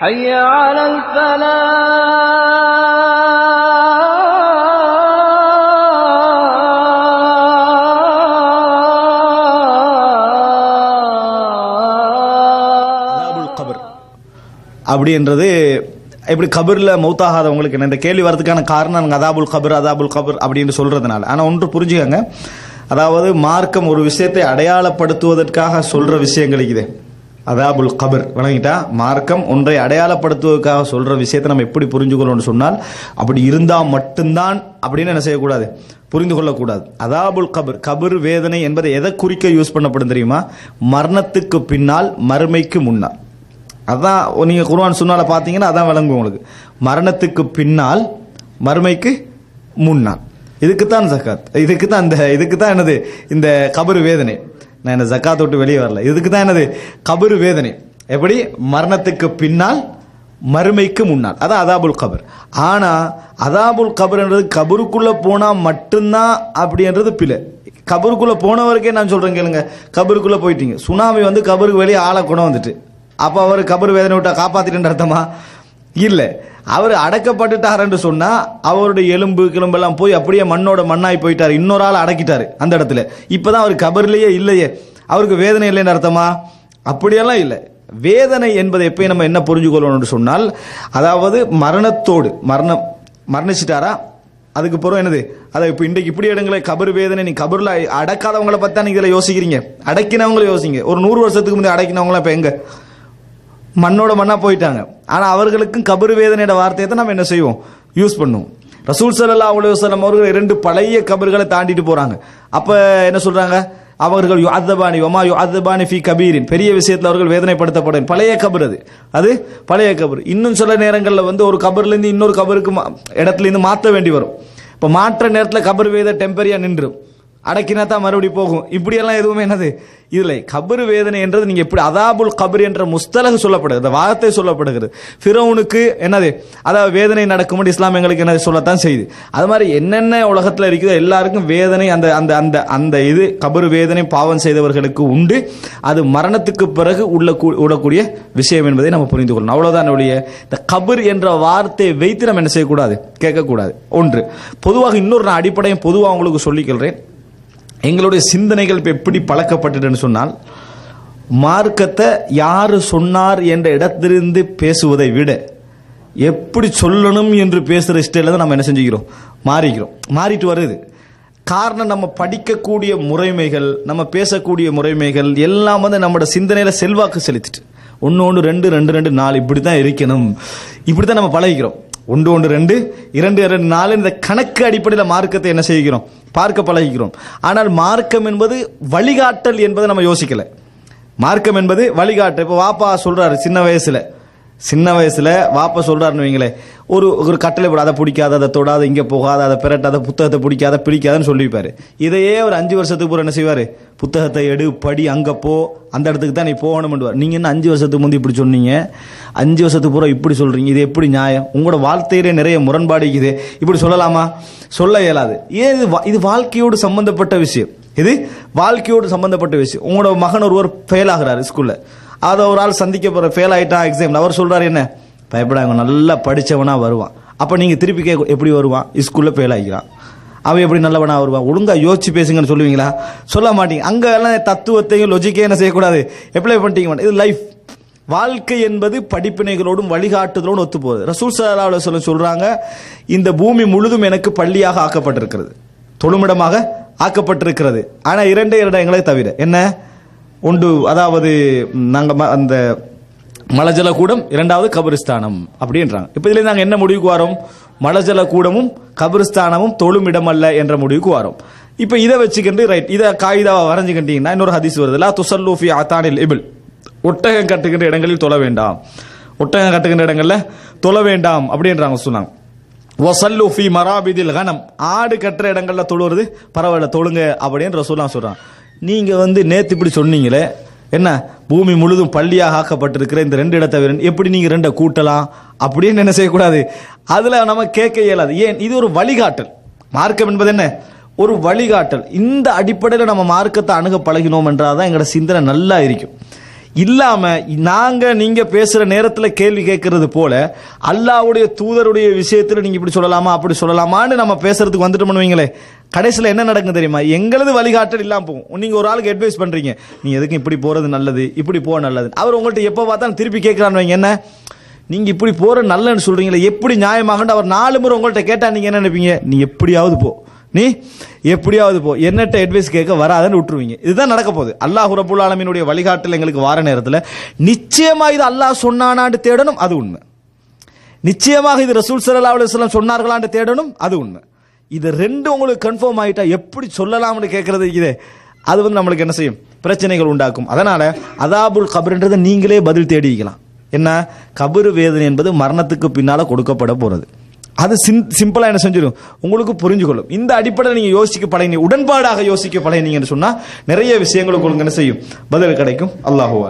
حي على الفلاح அதாபுல் கபர் அப்படின்றது இப்படி கபரில் மௌத்தாகாதவங்களுக்கு என்ன இந்த கேள்வி வரதுக்கான காரணம் நாங்கள் அதாபுல் கபர் அதாபுல் கபர் அப்படின்னு சொல்றதுனால ஆனால் ஒன்று புரிஞ்சுக்கங்க அதாவது மார்க்கம் ஒரு விஷயத்தை அடையாளப்படுத்துவதற்காக சொல்ற விஷயங்கள் இது அதாபுல் கபர் வணங்கிட்டா. மார்க்கம் ஒன்றை அடையாளப்படுத்துவதற்காக சொல்கிற விஷயத்தை நம்ம எப்படி புரிஞ்சுக்கணும்னு சொன்னால் அப்படி இருந்தால் மட்டும்தான் அப்படின்னு என்ன செய்யக்கூடாது? புரிந்து கொள்ளக்கூடாது அதாபுல் கபர் கபர் வேதனை என்பதை எதை குறிக்க யூஸ் பண்ணப்படும் தெரியுமா? மரணத்துக்கு பின்னால் மறுமைக்கு முன்னால். அதான் நீங்கள் குருவான் சொன்னால பார்த்தீங்கன்னா அதான் விளங்கும் உங்களுக்கு. மரணத்துக்கு பின்னால் மறுமைக்கு முன்னால். இதுக்கு தான் ஜக்காத் இதுக்கு தான் இந்த இதுக்கு தான் என்னது? இந்த கபர் வேதனை. நான் என்ன ஜக்காத் விட்டு வெளியே வரல. இதுக்கு தான் என்னது? கபரு வேதனை. எப்படி? மரணத்துக்கு பின்னால் மறுமைக்கு முன்னால். அதான் அதாபுல் கபர். ஆனால் அதாபுல் கபர்ன்றது கபருக்குள்ளே போனால் மட்டும்தான் அப்படின்றது பிழை. கபருக்குள்ளே போனவருக்கே நான் சொல்கிறேன் கேளுங்க. கபருக்குள்ளே போயிட்டீங்க. சுனாமி வந்து கபருக்கு வெளியே ஆளை கொண்டு வந்துட்டு. அப்போ அவர் கபர் வேதனை விட்டால் காப்பாற்றிட்டுன்ற அர்த்தமா? இல்லை. அவர் அடக்கப்பட்டுட்டாருன்னு சொன்னால் அவருடைய எலும்பு கிளம்பெல்லாம் போய் அப்படியே மண்ணோட மண்ணாய் போயிட்டார். இன்னொரு ஆள் அடக்கிட்டார் அந்த இடத்துல. இப்போ தான் அவர் கபர்லேயே இல்லையே. அவருக்கு வேதனை இல்லைன்னு அர்த்தமா? அப்படியெல்லாம் இல்லை. வேதனை என்பதை எப்பயும் நம்ம என்ன புரிஞ்சுக்கொள்ளணும்னு சொன்னால் அதாவது மரணத்தோடு மரணம் மரணிச்சிட்டாரா? அதுக்கு பிறகு என்னது? அதை இப்போ இன்றைக்கு இப்படி இடங்களை கபர் வேதனை நீ கபரில் அடக்காதவங்கள பார்த்தா நீங்கள் இதில் யோசிக்கிறீங்க. அடக்கினவங்களை யோசிங்க. ஒரு நூறு வருஷத்துக்கு முந்தைய அடக்கினவங்களாம் இப்போ எங்கே? மண்ணோட மண்ணாக போயிட்டாங்க. ஆனால் அவர்களுக்கும் கபரு வேதனையோட வார்த்தையை தான் நம்ம என்ன செய்வோம்? யூஸ் பண்ணுவோம். ரசூல் ஸல்லல்லாஹு அலைஹி வஸல்லம் அவர்கள் இரண்டு பழைய கபர்களை தாண்டிட்டு போகிறாங்க அப்போ என்ன சொல்கிறாங்க அவர்கள் யுஅத்தபானி ஒமா அதபானி ஃபி கபீரின். பெரிய விஷயத்தில் அவர்கள் வேதனைப்படுத்தப்படும். பழைய கபர் அது. அது பழைய கபர். இன்னும் சில நேரங்களில் வந்து ஒரு கபர்லேருந்து இன்னொரு கபருக்கு மா- மாற்ற வேண்டி வரும். இப்போ மாற்ற நேரத்தில் கபர் வேத டெம்பரியாக நின்றும். அடக்கினா தான் மறுபடி போகும். இப்படியெல்லாம் எதுவுமே என்னது? இல்லை கபரு வேதனை என்றது நீங்கள் எப்படி அதாபுல் கபர் என்ற முஸ்தலகு சொல்லப்படுகிறது. அந்த வார்த்தை சொல்லப்படுகிறது. ஃபிரோனுக்கு என்னது? அதாவது வேதனை நடக்கும்படி இஸ்லாம் எங்களுக்கு என்னது சொல்லத்தான் செய்யுது. அது மாதிரி என்னென்ன உலகத்தில் இருக்குதோ எல்லாருக்கும் வேதனை அந்த அந்த அந்த அந்த இது கபரு வேதனை பாவம் செய்தவர்களுக்கு உண்டு. அது மரணத்துக்கு பிறகு உள்ள கூ- விடக்கூடிய விஷயம் என்பதை நம்ம புரிந்து கொள்ளணும். அவ்வளோதான் ஒழிய இந்த கபர் என்ற வார்த்தையை வைத்து நம்ம என்ன செய்யக்கூடாது? கேட்கக்கூடாது. ஒன்று. பொதுவாக இன்னொரு நான் அடிப்படையும் பொதுவாக உங்களுக்கு சொல்லிக்கொள்கிறேன் எங்களுடைய சிந்தனைகள் இப்போ எப்படி பழக்கப்பட்டுன்னு சொன்னால் மார்க்கத்தை யார் சொன்னார் என்ற இடத்திலிருந்து பேசுவதை விட எப்படி சொல்லணும் என்று பேசுகிற ஸ்டைலில் தான் நம்ம என்ன செஞ்சுக்கிறோம்? மாறிக்கிறோம். மாறிட்டு வருது. காரணம் நம்ம படிக்கக்கூடிய முறைமைகள் நம்ம பேசக்கூடிய முறைமைகள் எல்லாம் வந்து நம்மளோட சிந்தனையில் செல்வாக்கு செலுத்திட்டு. ஒன்று ஒன்று ரெண்டு ரெண்டு ரெண்டு நாலு இப்படி தான் இருக்கணும். இப்படி தான் நம்ம பழகிக்கிறோம். ஒன்று ஒன்று ரெண்டு இரண்டு இரண்டு நாலு இந்த கணக்கு அடிப்படையில் மார்க்கத்தை என்ன செய்கிறோம்? பார்க்க பழகிக்கிறோம் ஆனால் மார்க்கம் என்பது வழிகாட்டல் என்பதை நம்ம யோசிக்கல. மார்க்கம் என்பது வழிகாட்டல். இப்போ வாப்பா சொல்றாரு சின்ன வயசுல. சின்ன வயசுல வாப்பா சொல்றாருன்னு வைங்களேன் ஒரு ஒரு கட்டளை போட அதை பிடிக்காத அதை தொடாத இங்கே போகாத அதை பிறட்டாத புத்தகத்தை பிடிக்காத பிடிக்காதன்னு சொல்லியிருப்பாரு. இதையே ஒரு அஞ்சு வருஷத்துக்கு பிறகு என்ன செய்வார்? புத்தகத்தை எடு படி அங்கே போ அந்த இடத்துக்கு தான் நீ போகணும்னுவார் நீங்கள் என்ன அஞ்சு வருஷத்துக்கு முந்தி இப்படி சொன்னீங்க? அஞ்சு வருஷத்துக்கு பூரா இப்படி சொல்கிறீங்க இது எப்படி நியாயம்? உங்களோட வாழ்க்கையிலே நிறைய முரண்பாடு இருக்குது. இப்படி சொல்லலாமா? சொல்ல இயலாது. ஏன் இது வா- இது வாழ்க்கையோடு சம்மந்தப்பட்ட விஷயம்? இது வாழ்க்கையோடு சம்மந்தப்பட்ட விஷயம். உங்களோட மகன் ஒருவர் ஃபெயில் ஆகிறார் ஸ்கூலில் அதை ஒரு ஆள் சந்திக்க போகிற ஃபெயில் ஆயிட்டான் எக்ஸாம் அவர் சொல்கிறார் என்ன? பயப்படாங்க நல்லா படித்தவனாக வருவான். அப்போ நீங்கள் திருப்பி கேட்க எப்படி வருவான்? ஸ்கூலில் ஃபெயில் ஆகிக்கிறான் அவன் எப்படி நல்லவனாக வருவான்? ஒழுங்காக யோசிச்சு பேசுங்கன்னு சொல்லுவீங்களா? சொல்ல மாட்டீங்க. அங்கே எல்லாம் தத்துவத்தையும் லொஜிக்கே என்ன செய்யக்கூடாது? எப்ளை பண்ணிட்டீங்க இது லைஃப் வாழ்க்கை என்பது படிப்பினைகளோடும் வழிகாட்டுதலோடும் ஒத்து போகுது ரசூல் சல்லா சொல்கிறாங்க இந்த பூமி முழுதும் எனக்கு பள்ளியாக ஆக்கப்பட்டிருக்கிறது. தொழுமிடமாக ஆக்கப்பட்டிருக்கிறது. ஆனால் இரண்டே இரண்டு எங்களை தவிர. என்ன? ஒன்று அதாவது நாங்க ம- அந்த மலஜல கூடம் இரண்டாவது கபிரிஸ்தானம் அப்படின்றாங்க. இப்போ இதுல நாங்க என்ன முடிவுக்கு வரோம்? மலஜல கூடமும் கபிரிஸ்தானமும் தொழுமிடம் அல்ல என்ற முடிவுக்கு வரோம். இப்போ இதை வச்சுக்கிட்டு ரைட் இதை காகிதாவை வரைஞ்சுக்கிட்டீங்கன்னா இன்னொரு ஹதீஸ் வருது. லா துசல்லூஃபி அத்தானில் இபில். ஒட்டகம் கட்டுகின்ற இடங்களில் தொழ வேண்டாம். ஒட்டகம் கட்டுகின்ற இடங்கள்ல தொழ வேண்டாம் அப்படின்றாங்க சொன்னாங்க. வசல்லு ஃபி மராபிதில் கனம். ஆடு கட்டுற இடங்கள்ல தொழுவது பரவாயில்ல தொழுங்க அப்படின்னு ரசூலாம் சொல்றான். நீங்கள் வந்து நேற்று இப்படி சொன்னீங்களே என்ன பூமி முழுதும் பள்ளியாக ஆக்கப்பட்டிருக்கிற இந்த ரெண்டு இடத்தை எப்படி நீங்கள் ரெண்டை கூட்டலாம்? அப்படின்னு என்ன செய்யக்கூடாது? அதில் நம்ம கேட்க இயலாது. ஏன்? இது ஒரு வழிகாட்டல். மார்க்கம் என்பது என்ன? ஒரு வழிகாட்டல். இந்த அடிப்படையில் நம்ம மார்க்கத்தை அணுக பழகினோம் என்றாதான் எங்களோட சிந்தனை நல்லா இருக்கும். இல்லாமல் நாங்கள் நீங்கள் பேசுகிற நேரத்தில் கேள்வி கேட்கறது போல அல்லாஹ்வுடைய தூதருடைய விஷயத்தில் நீங்கள் இப்படி சொல்லலாமா அப்படி சொல்லலாமான்னு நம்ம பேசுறதுக்கு வந்துட்டு பண்ணுவீங்களே கடைசியில் என்ன நடக்கும் தெரியுமா? எங்களது வழிகாட்டல் இல்லாமல் போகும். நீங்கள் ஒரு ஆளுக்கு அட்வைஸ் பண்ணுறீங்க நீ எதுக்கும் இப்படி போகிறது நல்லது? இப்படி போக நல்லது? அவர் உங்கள்கிட்ட எப்போ பார்த்தாலும் திருப்பி கேட்கறான்னு வைங்க. என்ன? நீங்கள் இப்படி போகிற நல்லன்னு சொல்கிறீங்களே எப்படி நியாயமாகண்டு அவர் நாலு முறை உங்கள்கிட்ட கேட்டால் நீங்கள் என்ன நினைப்பீங்க? நீ எப்படியாவது போ. நீ எப்படியாவது போ. என்னட்ட அட்வைஸ் கேட்க வராதுன்னு விட்டுருவீங்க. இதுதான் நடக்க போகுது. அல்லாஹ் ரபுல் ஆலமீனுடைய வழிகாட்டல் எங்களுக்கு வார நேரத்தில் நிச்சயமாக இது அல்லாஹ் சொன்னானான்னு தேடணும் அது உண்மை. நிச்சயமாக இது ரசூல் சல்லா அலுவலம் சொன்னார்களான்னு தேடணும் அது உண்மை. இது ரெண்டு உங்களுக்கு கன்ஃபார்ம் ஆகிட்டா எப்படி சொல்லலாம்னு கேட்குறது இது அது வந்து நம்மளுக்கு என்ன செய்யும்? பிரச்சனைகள் உண்டாக்கும். அதனால் அதாபுல் கபர்ன்றதை நீங்களே பதில் தேடிக்கலாம். என்ன? கபரு வேதனை என்பது மரணத்துக்கு பின்னால் கொடுக்கப்பட போகிறது அது சிம் சிம்பிளாக என்ன செஞ்சிடும்? உங்களுக்கு புரிஞ்சுக்கொள்ளும். இந்த அடிப்படையில் நீங்கள் யோசிக்க பழகினி உடன்பாடாக யோசிக்க பழகினீங்கன்னு சொன்னால் நிறைய விஷயங்கள் உங்களுக்கு என்ன செய்யும்? பதில் கிடைக்கும். அல்லாஹுவா